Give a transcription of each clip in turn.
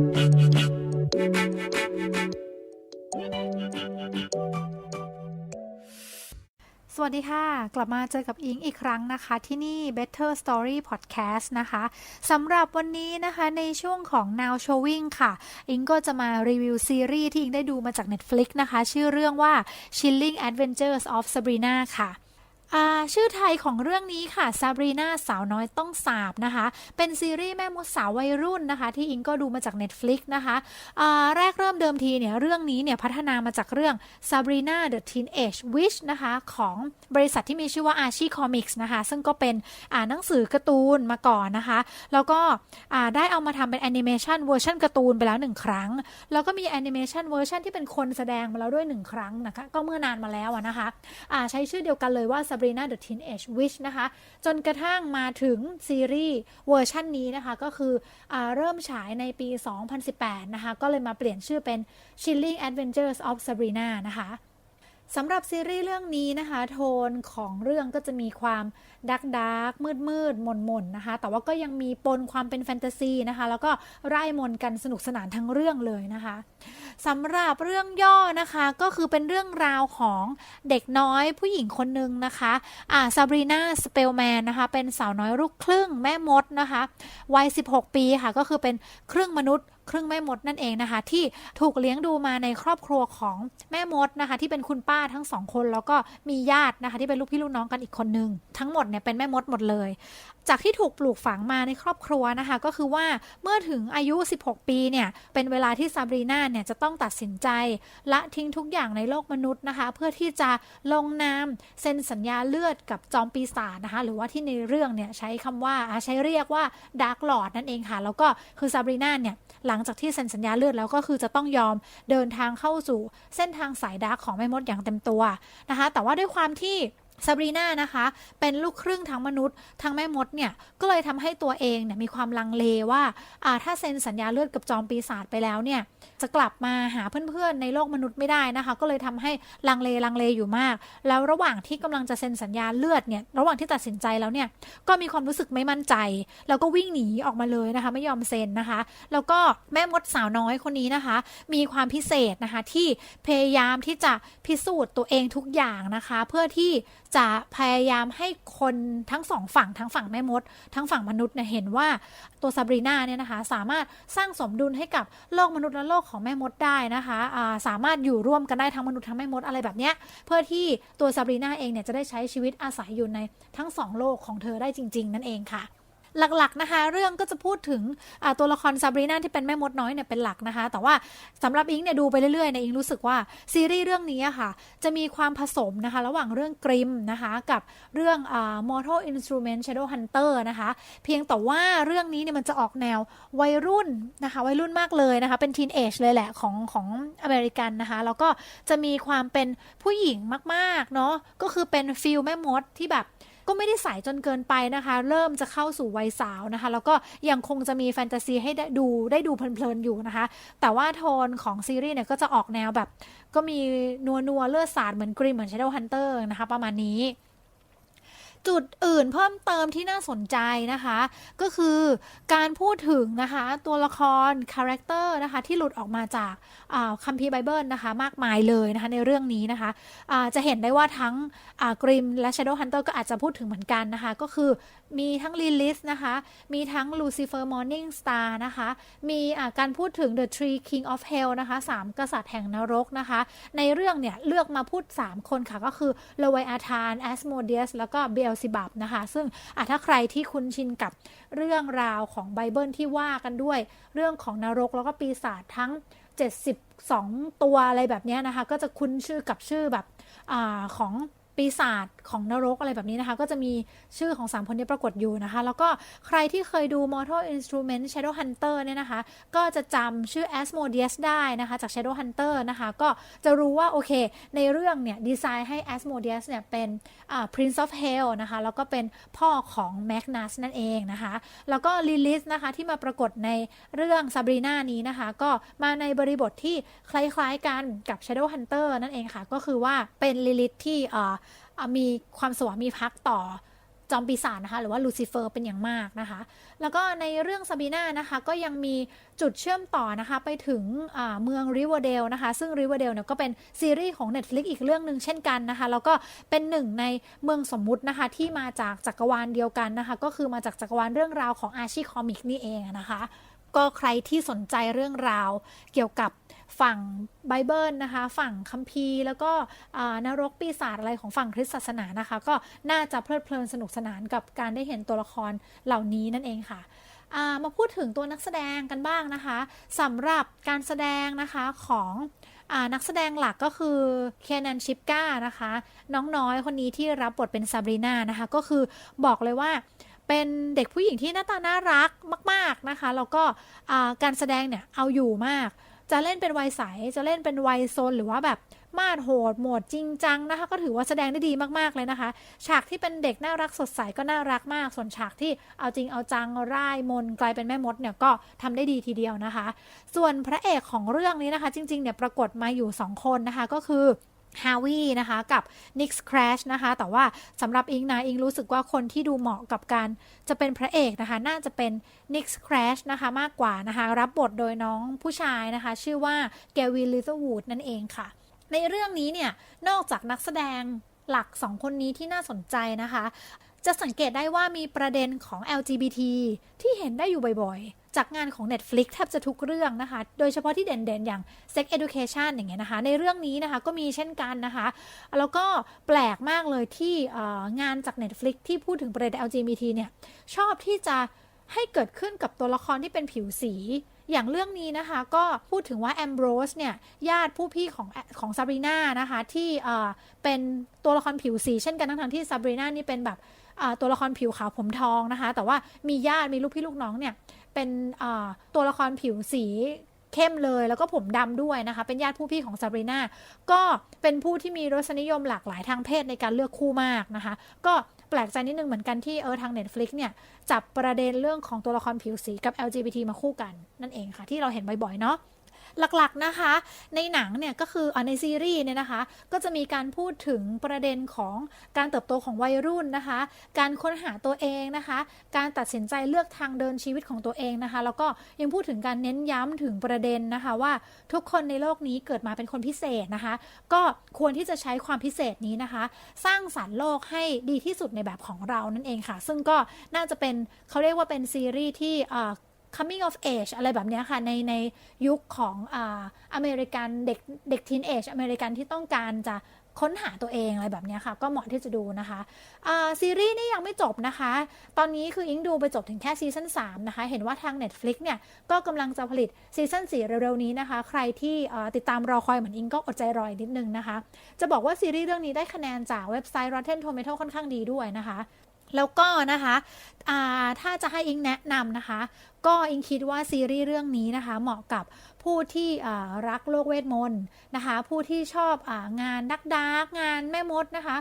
สวัสดีค่ะ กลับมาเจอกับอิงอีกครั้งนะคะ ที่นี่ Better Story Podcast นะคะสำหรับวันนี้นะคะในช่วงของ Now Showing ค่ะ อิงก็จะมารีวิวซีรีส์ที่อิงได้ดูมาจาก Netflix นะคะ ชื่อเรื่องว่า Chilling Adventures of Sabrina ค่ะ ชื่อไทยของเรื่องนี้ค่ะซาบรีนาสาวน้อยต้องสาบนะคะ เป็นซีรีส์แม่มดสาววัยรุ่นนะคะ ที่อิงก็ดูมาจาก Netflix นะคะแรกเริ่มเดิมทีเนี่ยเรื่องนี้เนี่ยพัฒนามาจากเรื่อง Sabrina the Teenage Witch นะคะของบริษัทที่มีชื่อว่า Archie Comics นะคะ ซึ่งก็เป็นอ่าหนังสือการ์ตูนมาก่อนนะคะ แล้วก็ได้เอามาทำเป็นแอนิเมชันเวอร์ชันการ์ตูนไปแล้วหนึ่งครั้ง แล้วก็มีแอนิเมชันเวอร์ชันที่เป็นคนแสดงมาแล้วด้วยหนึ่งครั้งนะคะก็เมื่อนานมาแล้วนะคะใช้ชื่อเดียวกันเลยว่า Sabrina the Teenage Witch นะคะ จนกระทั่งมาถึงซีรีส์เวอร์ชันนี้นะคะ ก็คืออเริ่มฉายในปี 2018 นะคะ ก็เลยมาเปลี่ยนชื่อเป็น Chilling Adventures of Sabrina นะคะ สำหรับซีรีส์เรื่องนี้นะคะ โทนของเรื่องก็จะมีความดักดักมืดมืดมนมนนะคะ แต่ว่าก็ยังมีปนความเป็นแฟนตาซีนะคะ แล้วก็ไร่มนกันสนุกสนานทั้งเรื่องเลยนะคะสำหรับเรื่องย่อนะคะก็คือเป็นเรื่องราวของเด็กน้อยผู้หญิงคนหนึ่งนะคะอ่าซาบรีนาสเปลแมนนะคะ เป็นสาวน้อยลูกครึ่งแม่มดนะคะ วัย 16 ปีค่ะ ก็คือเป็นครึ่งมนุษย์ ครึ่งแม่มดนั่นเองนะคะ ที่ถูกเลี้ยงดูมาในครอบครัวของแม่มดนะคะ ที่เป็นคุณป้าทั้งสองคนแล้วก็มีญาตินะคะ ที่เป็นลูกพี่ลูกน้องกันอีกคนนึง ทั้งหมดเนี่ยเป็นแม่มดหมดเลย จากที่ถูกปลูกฝังมาในครอบครัวนะคะ ก็คือว่าเมื่อถึงอายุ 16 ปีเนี่ยเป็นเวลาที่ซาบรีนาเนี่ยจะต้องตัดสินใจละทิ้งทุกอย่างในโลกมนุษย์นะคะ เพื่อที่จะลงนามเซ็นสัญญาเลือดกับจอมปีศาจนะคะ หรือว่าที่ในเรื่องเนี่ยใช้คำว่าอ่าใช้เรียกว่าดาร์กลอ d นั่นเองค่ะ แล้วก็คือซาบรีนาเนี่ยหลังงจากที่เซ็นสัญญาเลือดแล้วก็คือจะต้องยอมเดินทางเข้าสู่เส้นทางสายดาร์กของแม่มดอย่างเต็มตัวนะคะ แต่ว่าด้วยความที่ ซาบรีนานะคะ เป็นลูกครึ่งทั้งมนุษย์ทั้งแม่มดเนี่ย ก็เลยทำให้ตัวเองเนี่ยมีความลังเลว่าอ่าถ้าเซ็นสัญญาเลือดกับจอมปีศาจไปแล้วเนี่ยจะกลับมาหาเพื่อนๆในโลกมนุษย์ไม่ได้นะคะ ก็เลยทำให้ลังเลลังเลอยู่มาก แล้วระหว่างที่กำลังจะเซ็นสัญญาเลือดเนี่ยระหว่างที่ตัดสินใจแล้วเนี่ยก็มีความรู้สึกไม่มั่นใจ แล้วก็วิ่งหนีออกมาเลยนะคะ ไม่ยอมเซ็นนะคะ แล้วก็แม่มดสาวน้อยคนนี้นะคะ มีความพิเศษนะคะที่พยายามที่จะพิสูจน์ตัวเองทุกอย่างนะคะ เพื่อที่จะพยายามให้คนทั้งสองฝั่งทั้งฝั่งแม่มด ทั้งฝั่งมนุษย์เนี่ยเห็นว่าตัวซาบรีนาเนี่ยนะคะ สามารถสร้างสมดุลให้กับโลกมนุษย์และโลกของแม่มดได้นะคะะสามารถอยู่ร่วมกันได้ทั้งมนุษย์ทั้งแม่มดอะไรแบบเนี้ยเพื่อที่ตัวซาบรีนาเองเนี่ยจะได้ใช้ชีวิตอาศัยอยู่ในทั้งสองโลกของเธอได้จริง ๆ นั่นเองค่ะ หลักๆนะคะ เรื่องก็จะพูดถึงตัวละครซาบรีนาที่เป็นแม่มดน้อยเนี่ยเป็นหลักนะคะ แต่ว่าสำหรับอิงเนี่ยดูไปเรื่อยๆเนี่ยอิงรู้สึกว่าซีรีส์เรื่องนี้ค่ะ จะมีความผสมนะคะ ระหว่างเรื่องกริมนะคะ กับเรื่องอ Mortal Instrument Shadow Hunter นะคะ เพียงแต่ว่าเรื่องนี้เนี่ยมันจะออกแนววัยรุ่นนะคะ วัยรุ่นมากเลยนะคะ เป็นทีนเอจเลยแหละของของอเมริกันนะคะ แล้วก็จะมีความเป็นผู้หญิงมากๆเนาะก็คือเป็นฟิลแม่มดที่แบบ ก็ไม่ได้ใสจนเกินไปนะคะ เริ่มจะเข้าสู่วัยสาวนะคะ แล้วก็ยังคงจะมีแฟนตาซีให้ได้ดูได้ดูเพลินๆอยู่นะคะ แต่ว่าโทนของซีรีส์เนี่ยก็จะออกแนวแบบ ก็มีนัวนัวๆเลือดสาดเหมือนกรีมเหมือน Shadow Hunter นะคะ ประมาณนี้ จุดอื่นเพิ่มเติมที่น่าสนใจนะคะ ก็คือการพูดถึงนะคะตัวละครคาแรคเตอร์นะคะที่หลุดออกมาจากาคัมภีร์ไบเบิลนะคะมากมายเลยนะคะในเรื่องนี้นะคะจะเห็นได้ว่าทั้งกริมและ Shadow Hunter ก็อาจจะพูดถึงเหมือนกันนะคะ ก็คือ มีทั้งลิลิสนะคะ มีทั้ง Lucifer Morning Star นะคะ มีการพูดถึง The Three King of Hell นะคะสามกษัตริย์แห่งนรกนะคะ ในเรื่องเนี่ยเลือกมาพูด 3 คนค่ะ ก็คือเลว i อาธานแอสโมเดียสแล้วก็เบลซิบับนะคะ ซึ่งถ้าใครที่คุ้นชินกับเรื่องราวของไบเบิลที่ว่ากันด้วย เรื่องของนรกแล้วก็ปีศาจทั้ง 72 ตัวอะไรแบบนี้นะคะ ก็จะคุ้นชื่อกับชื่อแบบอของ ปีศาจของนรกอะไรแบบนี้นะคะ ก็จะมีชื่อของสามคนนี้ปรากฏอยู่นะคะ แล้วก็ใครที่เคยดู Mortal Instrument Shadow Hunter เนี่ยนะคะ ก็จะจำชื่อ Asmodeus ได้นะคะ จาก Shadow Hunter นะคะ ก็จะรู้ว่า โอเค ในเรื่องเนี่ย ดีไซน์ให้ Asmodeus เนี่ย เป็น Prince of Hell นะคะ แล้วก็เป็นพ่อของ Magnus นั่นเองนะคะ แล้วก็ Lilith นะคะ ที่มาปรากฏในเรื่อง Sabrina นี้นะคะ ก็มาในบริบทที่คล้ายๆกันกับ Shadow Hunter นั่นเองค่ะ ก็คือว่าเป็น Lilith ที่ มีความสวามีภักดิ์ต่อจอมปีศาจนะคะ หรือว่าลูซิเฟอร์เป็นอย่างมากนะคะ แล้วก็ในเรื่องซาบีน่านะคะ ก็ยังมีจุดเชื่อมต่อนะคะ ไปถึงเมืองริเวอร์เดลนะคะ ซึ่งริเวอร์เดลเนี่ยก็เป็นซีรีส์ของ Netflix อีกเรื่องหนึ่งเช่นกันนะคะ แล้วก็เป็นหนึ่งในเมืองสมมุตินะคะ ที่มาจากจักรวาลเดียวกันนะคะ ก็คือมาจากจักรวาลเรื่องราวของอาชีคอมิกนี่เองนะคะ ก็ใครที่สนใจเรื่องราวเกี่ยวกับ ฝั่งไบเบิลนะคะ ฝั่งคัมภีร์ แล้วก็นรกปีศาจอะไรของฝั่งคริสต์ศาสนานะคะ ก็น่าจะเพลิดเพลินสนุกสนานกับการได้เห็นตัวละครเหล่านี้นั่นเองค่ะมาพูดถึงตัวนักแสดงกันบ้างนะคะสำหรับการแสดงนะคะของอนักแสดงหลักก็คือเคนนันชิปก้านะคะ น้องน้อยคนนี้ที่รับบทเป็นซาบรีนานะคะ ก็คือบอกเลยว่าเป็นเด็กผู้หญิงที่หน้าตาน่ารักมาก ๆนะคะ แล้วก็การแสดงเนี่ยเอาอยู่มาก จะเล่นเป็นวัยใส จะเล่นเป็นวัยโซนหรือว่าแบบมาดโหดโหมดจริงจังนะคะ ก็ถือว่าแสดงได้ดีมากๆเลยนะคะ ฉากที่เป็นเด็กน่ารักสดใสก็น่ารักมาก ส่วนฉากที่เอาจริงเอาจังร่ายมนกลายเป็นแม่มดเนี่ยก็ทำได้ดีทีเดียวนะคะ ส่วนพระเอกของเรื่องนี้นะคะ จริงๆเนี่ยปรากฏมาอยู่ 2 คนนะคะก็คือ ฮาวีนะคะกับ Nix Crash นะคะแต่ว่าสำหรับอิงนะอิงรู้สึกว่าคนที่ดูเหมาะกับการจะเป็นพระเอกนะคะ น่าจะเป็น Nix Crash นะคะมากกว่านะคะ รับบทโดยน้องผู้ชายนะคะ ชื่อว่าแกวินลิ t เ e วูดนั่นเองค่ะ ในเรื่องนี้เนี่ย นอกจากนักแสดงหลักสองคนนี้ที่น่าสนใจนะคะ จะสังเกตได้ว่ามีประเด็นของ LGBT ที่เห็นได้อยู่บ่อยๆ จากงานของ Netflix แทบจะทุกเรื่องนะคะ โดยเฉพาะที่เด่นๆ อย่าง Sex Education อย่างเงี้ยนะคะ ในเรื่องนี้นะคะก็มีเช่นกันนะคะ แล้วก็แปลกมากเลยที่งานจาก Netflix ที่พูดถึงประเด็น LGBT เนี่ย ชอบที่จะ ให้เกิดขึ้นกับตัวละครที่เป็นผิวสี อย่างเรื่องนี้นะคะ ก็พูดถึงว่าแอมโบรสเนี่ยญาติผู้พี่ของของซาบรีนานะคะ ที่เป็นตัวละครผิวสี เช่นกันทั้งๆที่ซาบรีนานี่เป็นแบบตัวละครผิวขาวผมทองนะคะ แต่ว่ามีญาติมีลูกพี่ลูกน้องเนี่ยเป็นตัวละครผิวสีเข้มเลยแล้วก็ผมดำด้วยนะคะ เป็นญาติผู้พี่ของซาบรีนาก็เป็นผู้ที่มีรสนิยมหลากหลายทางเพศในการเลือกคู่มากนะคะ ก็ แปลกใจนิดนึงเหมือนกันที่เออทาง Netflix เนี่ยจับประเด็นเรื่องของตัวละครผิวสีกับ LGBT มาคู่กันนั่นเองค่ะที่เราเห็นบ่อยๆเนาะ หลักๆนะคะ ในหนังเนี่ยก็คืออในซีรีส์เนี่ยนะคะ ก็จะมีการพูดถึงประเด็นของการเติบโตของวัยรุ่นนะคะ การค้นหาตัวเองนะคะ การตัดสินใจเลือกทางเดินชีวิตของตัวเองนะคะ แล้วก็ยังพูดถึงการเน้นย้ำถึงประเด็นนะคะว่าทุกคนในโลกนี้เกิดมาเป็นคนพิเศษนะคะ ก็ควรที่จะใช้ความพิเศษนี้นะคะ สร้างสารรค์โลกให้ดีที่สุดในแบบของเรานั่นเองค่ะ ซึ่งก็น่าจะเป็นเขาเรียกว่าเป็นซีรีส์ที่ coming of age อะไรแบบนี้ค่ะ ในในยุคของอ่าอเมริกันเด็กเด็กทีนเอจอเมริกันที่ต้องการจะค้นหาตัวเองอะไรแบบนี้ค่ะ ก็เหมาะที่จะดูนะคะซีรีส์นี่ยังไม่จบนะคะ ตอนนี้คืออิงดูไปจบถึงแค่ซีซั่น3นะคะ เห็นว่าทาง Netflix เนี่ย ก็กำลังจะผลิตซีซั่น4เร็วๆ นี้นะคะ ใครที่ติดตามรอคอยเหมือนอิงก็อดใจรออีกนิดนึงนะคะ จะบอกว่าซีรีส์เรื่องนี้ได้คะแนนจากเว็บไซต์ Rotten Tomato ค่อนข้างดีด้วยนะคะ แล้วก็นะคะถ้าจะให้อิงแนะนำนะคะ ก็อิงคิดว่าซีรีส์เรื่องนี้นะคะ เหมาะกับผู้ที่รักโลกเวทมนต์นะคะ ผู้ที่ชอบองานดักดักงานแม่มดนะคะ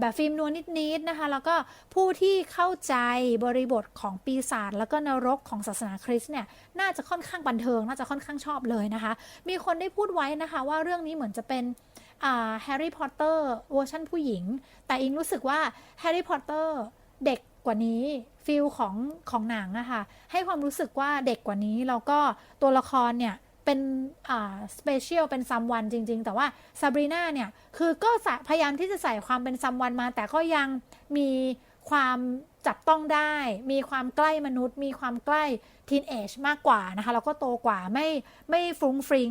แบบฟิล์มนวลนิดๆนะคะ แล้วก็ผู้ที่เข้าใจบริบทของปีศาจแล้วก็นรกของศาสนาคริสต์เนี่ยน่าจะค่อนข้างบันเทิง น่าจะค่อนข้างชอบเลยนะคะ มีคนได้พูดไว้นะคะว่าเรื่องนี้เหมือนจะเป็น แฮร์รี่พอตเตอร์เวอร์ชันผู้หญิง แต่อิงรู้สึกว่าแฮร์รี่พอตเตอร์เด็กกว่านี้ฟิลของของหนังอะคะ่ะให้ความรู้สึกว่าเด็กกว่านี้ แล้วก็ตัวละครเนี่ยเป็นอ่าสเปเชียลเป็นซัมวันจริง ๆ แต่ว่าซาบรีนาเนี่ยคือก็พยายามที่จะใส่ความเป็นซัมวันมา แต่ก็ยังมีความจับต้องได้ มีความใกล้มนุษย์ มีความใกล้ทีนเอจมากกว่านะคะแล้วก็โตกว่าไม่ไม่ฟรุ้งฟริ้ง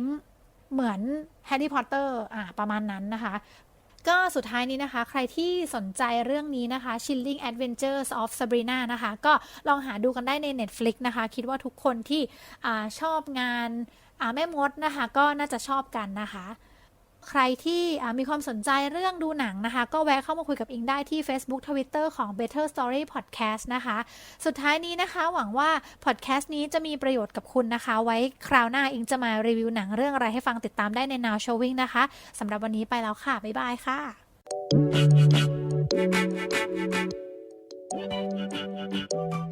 เหมือนแฮร์รี่พอตเตอร์อ่าประมาณนั้นนะคะ ก็สุดท้ายนี้นะคะ ใครที่สนใจเรื่องนี้นะคะ Chilling Adventures of Sabrina นะคะ ก็ลองหาดูกันได้ใน Netflix นะคะ คิดว่าทุกคนที่ชอบงานแม่มดนะคะ ก็น่าจะชอบกันนะคะ ใครที่มีความสนใจเรื่องดูหนังนะคะ ก็แวะเข้ามาคุยกับอิงได้ที่ Facebook Twitter ของ Better Story Podcast นะคะ สุดท้ายนี้นะคะหวังว่าพอดแคสต์นี้จะมีประโยชน์กับคุณนะคะ ไว้คราวหน้าอิงจะมารีวิวหนังเรื่องอะไรให้ฟังติดตามได้ใน Now Showing นะคะสำหรับวันนี้ไปแล้วค่ะ บ๊ายบายค่ะ Thank you.